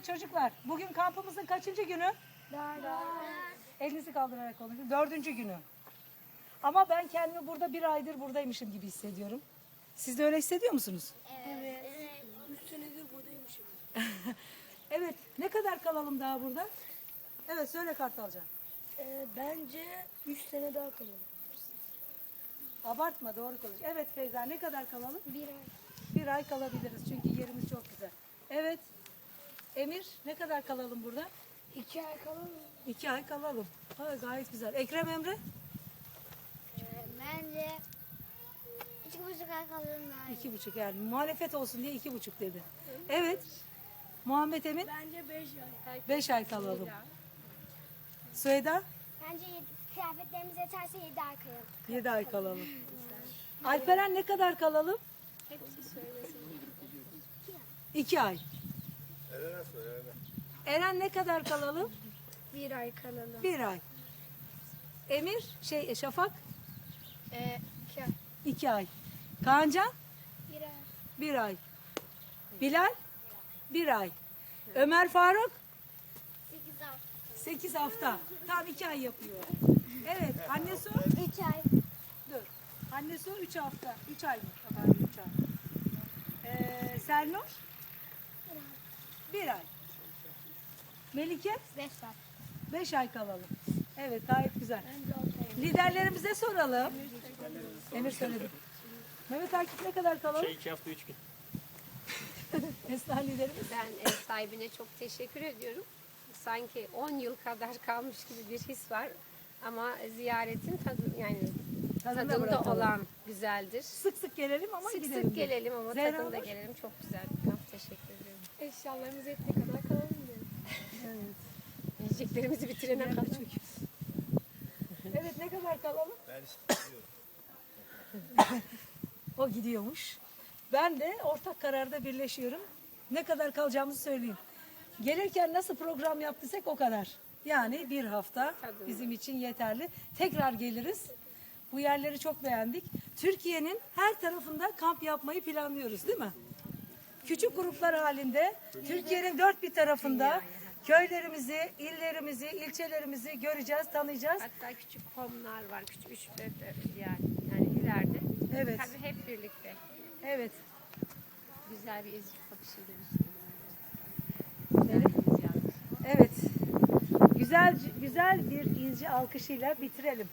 Evet çocuklar, bugün kampımızın kaçıncı günü? Elinizi kaldırarak konuşun. Dördüncü günü. Ama ben kendimi burada bir aydır buradaymışım gibi hissediyorum. Siz de öyle hissediyor musunuz? Evet. Üç senedir buradaymışım. Evet. Ne kadar kalalım daha burada? Evet söyle Kartalcan. Ee, bence üç sene daha kalalım. Abartma doğru konuş. Evet Feyza ne kadar kalalım? Bir ay. Bir ay kalabiliriz çünkü yerimiz çok güzel. Evet. Emir ne kadar kalalım burada? İki ay kalalım. İki ay kalalım. Ha, gayet güzel. Ekrem Emre? Bence iki buçuk ay kalırım yani. İki buçuk yani. Muhalefet olsun diye iki buçuk dedi. Evet. Muhammed Emin? Bence beş ay. Beş ay kalalım. Süheyda? Bence yedi, kıyafetlerimiz yeterse yedi ay kalalım. Yedi ay kalalım. Alperen ne kadar kalalım? İki ay. Eren ne kadar kalalım? Bir ay kalalım. Bir ay. Emir, şey Şafak? Ee, iki ay. iki ay. Kaancan? Bir ay. Bir ay. Bilal? Bir ay. Ömer Faruk? Sekiz ay. Sekiz hafta. Tam iki ay yapıyor. Evet. Anne su? İki ay. Dur. Anne su üç hafta. Üç ay mı? Pardon, üç ay. Ee, Selnur? Bir ay. Melike? Beş ay. Beş ay kalalım. Evet gayet güzel. Liderlerimize soralım. Emir söyledi. Mehmet Akif ne kadar kalalım? Şey iki hafta üç gün. Esna liderimiz. Ben ev sahibine çok teşekkür ediyorum. Sanki 10 yıl kadar kalmış gibi bir his var. Ama ziyaretin tadı yani Tadında tadında bırakalım. olan güzeldir. Sık sık gelelim ama Sık gidelim. sık gelelim ama Zehra tadında Nur? gelelim. Çok güzel bir kamp. Teşekkür ederim. Eşyalarımız yetene kadar kalalım diyelim. Yiyeceklerimizi bitirene kadar. Evet ne kadar kalalım? Ben istiyorum. O gidiyormuş. Ben de ortak kararda birleşiyorum. Ne kadar kalacağımızı söyleyeyim. Gelirken nasıl program yaptıysak o kadar. Yani bir hafta bizim için yeterli. Tekrar geliriz. Bu yerleri çok beğendik. Türkiye'nin her tarafında kamp yapmayı planlıyoruz değil mi? Küçük gruplar halinde Türkiye'nin dört bir tarafında köylerimizi, illerimizi, ilçelerimizi göreceğiz, tanıyacağız. Hatta küçük komlar var. Küçük üç yani, yani ileride. Evet. Tabii hep birlikte. Evet. Güzel bir izci bakışıyla. Evet. Güzel güzel bir izci alkışıyla bitirelim.